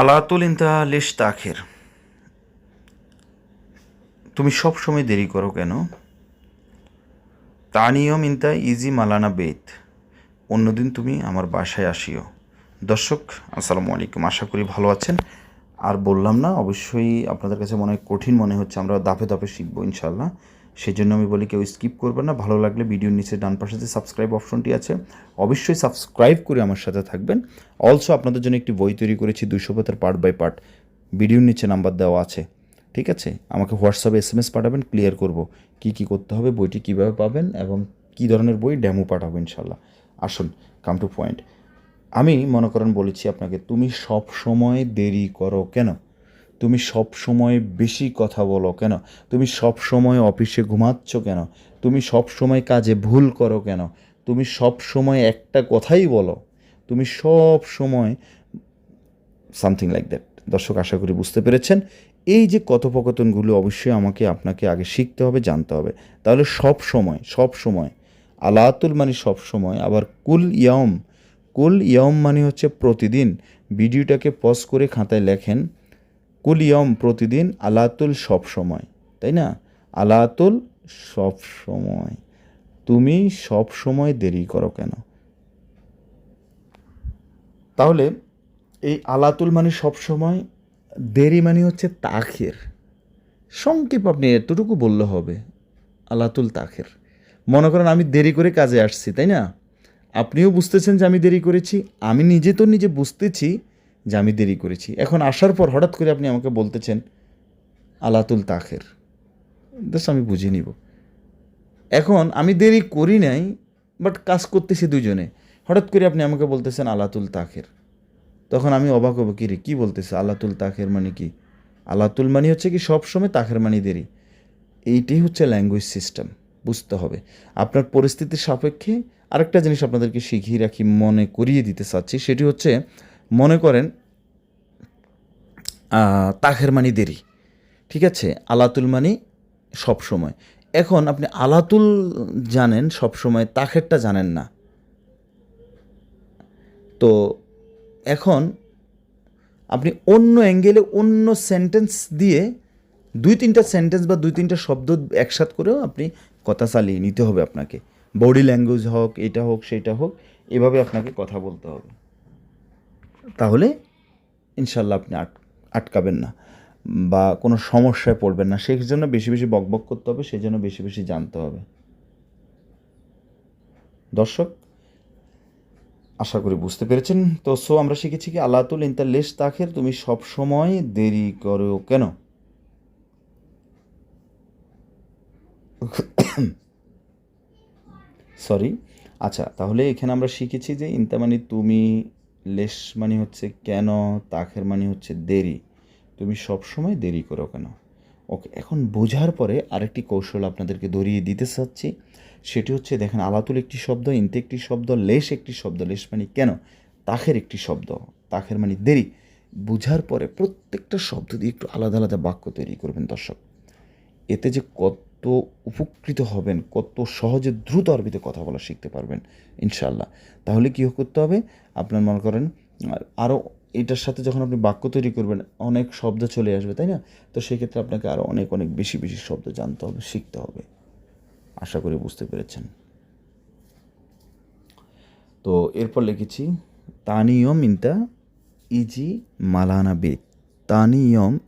আলাতুল ইন্তা তাখের। তুমি সব সময় দেরি করো কেন? তা নিয়ম ইন্তা ইজি মালানা বেত। অন্যদিন তুমি আমার বাসায় আসিও। দর্শক, আসসালামু আলাইকুম। আশা করি ভালো আছেন। আর বললাম না, অবশ্যই আপনাদের কাছে মনে হয় কঠিন মনে হচ্ছে, আমরা দাপে দাপে শিখব ইনশাল্লাহ সেই জন্য আমি বলি কেউ স্কিপ করবেন না। ভালো লাগলে ভিডিওর নিচে ডান পাশে যে সাবস্ক্রাইব অপশনটি আছে, অবশ্যই সাবস্ক্রাইব করে আমার সাথে থাকবেন। অলসো আপনাদের জন্য একটি বই তৈরি করেছি, দুশো পাতার পার্ট বাই পার্ট ভিডিওর নিচে নাম্বার দেওয়া আছে। ঠিক আছে? আমাকে হোয়াটসঅ্যাপে এস এম এস পাঠাবেন ক্লিয়ার করব কি কি করতে হবে, বইটি কীভাবে পাবেন এবং কি ধরনের বই ড্যামো পাঠাবো ইনশাল্লাহ আসুন কাম টু পয়েন্ট আমি মনে করেন বলেছি আপনাকে, তুমি সব সময় দেরি করো কেন? তুমি সব সময় বেশি কথা বলো কেন? তুমি সব সময় অফিসে ঘুমাচ্ছ কেন? তুমি সব সময় কাজে ভুল করো কেন? তুমি সব সময় একটা কথাই বলো। তুমি সব সময় সামথিং লাইক দ্যাট। দর্শক, আশা করি বুঝতে পেরেছেন। এই যে কথোপকথনগুলো অবশ্যই আমাকে, আপনাকে আগে শিখতে হবে, জানতে হবে। তাহলে সব সময় সব সময়, আলাতুল মানে সব সময়, আবার কুল ইয়ম কুল ইয়ম মানে হচ্ছে প্রতিদিন। ভিডিওটাকে পজ করে খাতায় লেখেন। কুল ইয়ম প্রতিদিন আলাতুল সব সময়, তাই না? আলাতুল সব সময়। তুমি সব সময় দেরি করো কেন? তাহলে এই আলাতুল মানে সব সময়, দেরি মানে হচ্ছে তাখের। সংক্ষেপ আপনি এতটুকু বললে হবে, আলাতুল তাখের। মনে করেন আমি দেরি করে কাজে আসছি, তাই না? আপনিও বুঝতেছেন যে আমি দেরি করেছি, আমি নিজে তো নিজে বুঝতেছি যে আমি দেরি করেছি। এখন আসার পর হঠাৎ করে আপনি আমাকে বলতেছেন, আলাতুল তাখের। বেশ আমি বুঝে নিব। এখন আমি দেরি করি নাই বাট কাজ করতেছি দুজনে। হঠাৎ করে আপনি আমাকে বলতেছেন, আলাতুল তাখের। তখন আমি অবাক হব কি রে কী বলতেছে? আলাতুল তাখের মানে কি? আলাতুল মানে হচ্ছে কি সব সময় তাখের মানে দেরি। এইটাই হচ্ছে ল্যাঙ্গুয়েজ সিস্টেম বুঝতে হবে। আপনার পরিস্থিতির সাপেক্ষে আরেকটা জিনিস আপনাদেরকে শিখিয়ে রাখি, মনে করিয়ে দিতে চাচ্ছি, সেটি হচ্ছে মনে করেন তাখের মানি দেরি। ঠিক আছে? আলাতুল মানি সব সময়। এখন আপনি আলাতুল জানেন, সব সময় তাখেরটা জানেন না। তো এখন আপনি অন্য অ্যাঙ্গেলে অন্য সেন্টেন্স দিয়ে দুই তিনটা সেন্টেন্স বা দুই তিনটা শব্দ একসাথ করেও আপনি কথা চালিয়ে নিতে হবে আপনাকে। বডি ল্যাঙ্গুয়েজ হোক, এটা হোক, সেটা হোক, এভাবে আপনাকে কথা বলতে হবে। তাহলে ইনশাল্লাহ আপনি আট, আটকাবেন না বা কোনো সমস্যায় পড়বেন না। সেই জন্য বেশি বেশি বকবক করতে হবে, সেই জন্য বেশি বেশি জানতে হবে। দর্শক, আশা করি বুঝতে পেরেছেন। তো, সো আমরা শিখেছি কি আল্লাতুল ইন্তার লেশ তাখের, তুমি সব সময় দেরি করো কেন? সরি আচ্ছা তাহলে এখানে আমরা শিখেছি যে ইন্তা মানে তুমি লেশ মানে হচ্ছে কেন, তাখের মানে হচ্ছে দেরি। তুমি সব সময় দেরি করো কেন? ওকে, এখন বোঝার পরে আরেকটি কৌশল আপনাদেরকে ধরিয়ে দিতে চাচ্ছি। সেটি হচ্ছে দেখেন, আলাতুল একটি শব্দ, ইনতে একটি শব্দ লেশ একটি শব্দ। লেশ মানে কেন? তাখের একটি শব্দ। তাখের মানে দেরি। বুঝার পরে প্রত্যেকটা শব্দ দিয়ে একটু আলাদা আলাদা বাক্য তৈরি করবেন দর্শক। এতে যে কত উপকৃত হবেন, কত সহজে দ্রুত আরবিতে কথা বলা শিখতে পারবেন ইনশাল্লাহ তাহলে কী করতে হবে? আপনার মনে করেন আরও এটার সাথে যখন আপনি বাক্য তৈরি করবেন, অনেক শব্দ চলে আসবে, তাই না? তো সেক্ষেত্রে আপনাকে আরও অনেক অনেক বেশি বেশি শব্দ জানতে হবে, শিখতে হবে। আশা করি বুঝতে পেরেছেন। তো এরপর লিখেছি, তানিয়ম ইনতা ইজি মালানা বেদ তানিয়ম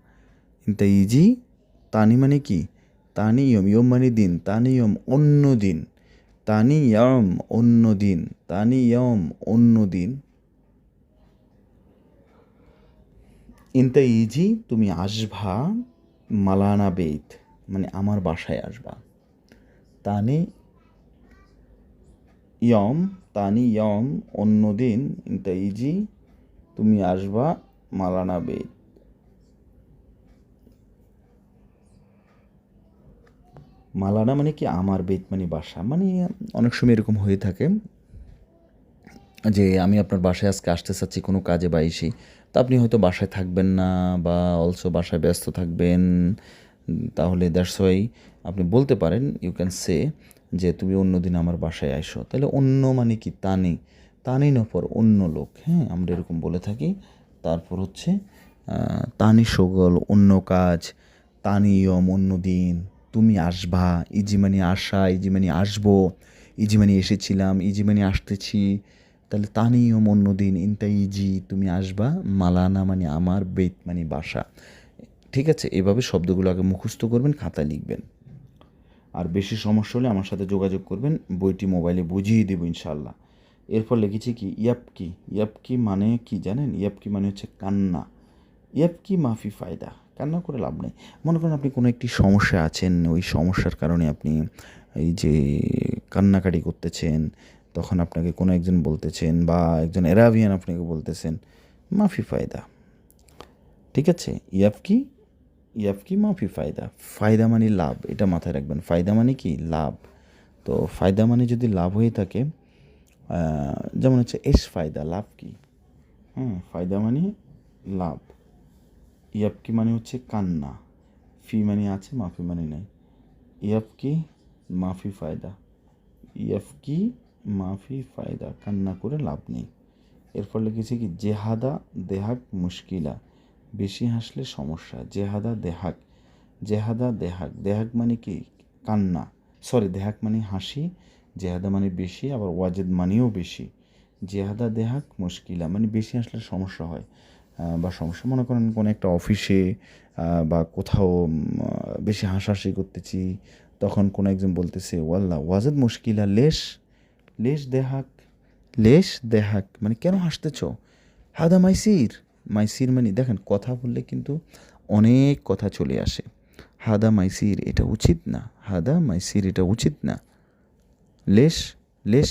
ইনতা ইজি, তানি মানে কি? তানিয়ম ইয়ম মানে দিন তানিয়ম অন্য দিন, তানিয়ম অন্য দিন, তানিয়ম অন্য দিন। ইনতা ইজি, তুমি আসবা মালানা বেদ মানে আমার বাসায় আসবা। তানি ইয়ম তানি ইয়ম অন্য দিন ইনতা ইজি, তুমি আসবা মালানা বেদ মালানা মানে কি আমার বেদ মানে বাসা? মানে অনেক সময় এরকম হয়ে থাকে যে আমি আপনার বাসায় আজকে আসতে চাচ্ছি কোনো কাজে বা এসে তো আপনি হয়তো বাসায় থাকবেন না বা অলসো বাসায় ব্যস্ত থাকবেন। তাহলে দ্যাটস ওয়াই আপনি বলতে পারেন ইউ ক্যান সে যে তুমি অন্য দিন আমার বাসায় আসো তাহলে অন্য মানে কি? তানি তানি নপর অন্য লোক। হ্যাঁ আমরা এরকম বলে থাকি। তারপর হচ্ছে তানি সগল অন্য কাজ তানিয়ম অন্য দিন। তুমি আসবা মানে আসা মানে আসব ইজি মানে এসেছিলাম ইজি মানে আসতেছি। তাহলে তানিয়ম অন্য দিন ইনটা ইজি তুমি আসবা, মালানা মানে আমার, বেত মানে বাসা। ঠিক আছে? এভাবে শব্দগুলো আগে মুখস্থ করবেন খাতা লিখবেন। আর বেশি সমস্যা হলে আমার সাথে যোগাযোগ করবেন, বইটি মোবাইলে বুঝিয়ে দেবো ইনশাল্লাহ এরপর লিখেছি কি? ইয়াপকি ইয়াপকি মানে কি জানেন? ইয়াপকি মানে হচ্ছে কান্না। ইয়াপকি মাফি ফায়দা। কান্না করে লাভ নেই। মনে করেন আপনি কোনো একটি সমস্যা আছেন, ওই সমস্যার কারণে আপনি এই যে কান্নাকাটি করতেছেন, তখন আপনাকে কোনো একজন বলতেছেন বা একজন এরাবিয়ান আপনাকে বলতেছেন, মাফি ফায়দা। ঠিক আছে? ইয়াফকি ইয়াফকি মাফি ফায়দা। ফায়দা মানে লাভ, এটা মাথায় রাখবেন। ফায়দা মানে কি? লাভ। তো ফায়দা মানে যদি লাভ হয়ে থাকে যেমন হচ্ছে এস ফায়দা, লাভ কি? হ্যাঁ ফায়দা মানে লাভ। ইয়াপকি মানে হচ্ছে কান্না? ফি মানে আছে, মাফি মানে নাই। ইয়াপকি মাফি ফায়দা? ইয়াফকি মাফি ফায়দা? কান্না করে লাভ নেই। এরপর লিখেছি কি, জেহাদা দেহাক মুশকিলা। বেশি হাসলে সমস্যা। জেহাদা দেহাক। জেহাদা দেহাক। দেহাক মানে কি? কান্না। সরি, দেহাক মানে হাসি। জেহাদা মানে বেশি, আবার ওয়াজেদ মানেও বেশি। জেহাদা দেহাক মুশকিলা। মানে বেশি আসলে সমস্যা হয়। বা সমস্যা। মনে করেন কোনো একটা অফিসে বা কোথাও বেশি হাসাহাসি করতেছি, তখন কোনো একজন বলতেছে ওয়াল্লা ওয়াজেদ মুশকিলা, লেশ লেশ দেহাক লেশ দেহাক মানে কেন হাসতেছ? হাদা মাইসির। মাইসির মানে দেখেন, কথা বললে কিন্তু অনেক কথা চলে আসে। হাদা মাইসির, এটা উচিত না। হাদা মাইসির, এটা উচিত না। লেশ লেশ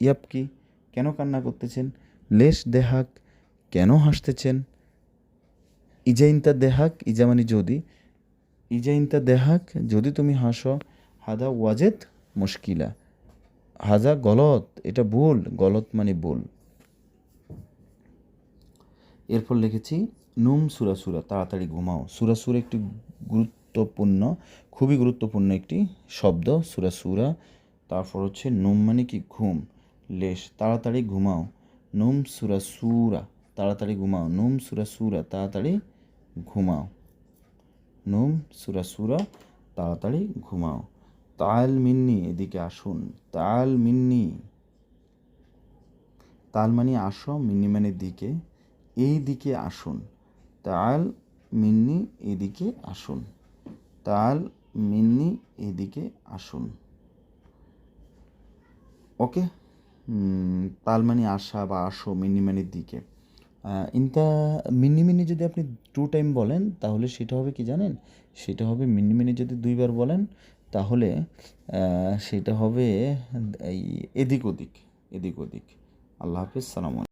ইয়াপ কি কেন কান্না করতেছেন? লেশ দেহাক কেন হাসতেছেন? ইজাইনতা দেহাক ইজা মানে যদি, ইজাইনতা দেহাক যদি তুমি হাসো, হাদা ওয়াজেদ মুশকিলা। হাজা গলত, এটা ভুল, গলত মানে ভুল। এরপর লিখেছি, নুম সুরা সুরা, তাড়াতাড়ি ঘুমাও। সুরা সুরা একটি গুরুত্বপূর্ণ, খুবই গুরুত্বপূর্ণ একটি শব্দ, সুরা সুরা। তারপর হচ্ছে নুম মানে কি? ঘুম। লেশ, তাড়াতাড়ি ঘুমাও। নুম সুরা সুরা। তাড়াতাড়ি ঘুমাও। নুম, সুরা সুরা, তাড়াতাড়ি ঘুমাও। নুম, সুরা সুরা, তাড়াতাড়ি ঘুমাও। তাল মিন্নি, এদিকে আসুন। তাল মিন্নি। তাল মানে আসো, মিন্নি মানে দিকে। এই দিকে আসুন। তাল মিন্নি, এদিকে আসুন। তাল মিন্নি, এদিকে আসুন। ওকে? তাল মানে আসা বা আসো, মিন্নি মানে দিকে। ইনতা মিনি মিনি যদি আপনি টু টাইম বলেন, তাহলে সেটা হবে কি জানেন? সেটা হবে মিনি মিনি যদি দুইবার বলেন, তাহলে সেটা হবে এই এদিক ওদিক এদিক ওদিক। আল্লাহ হাফিজ, সালাম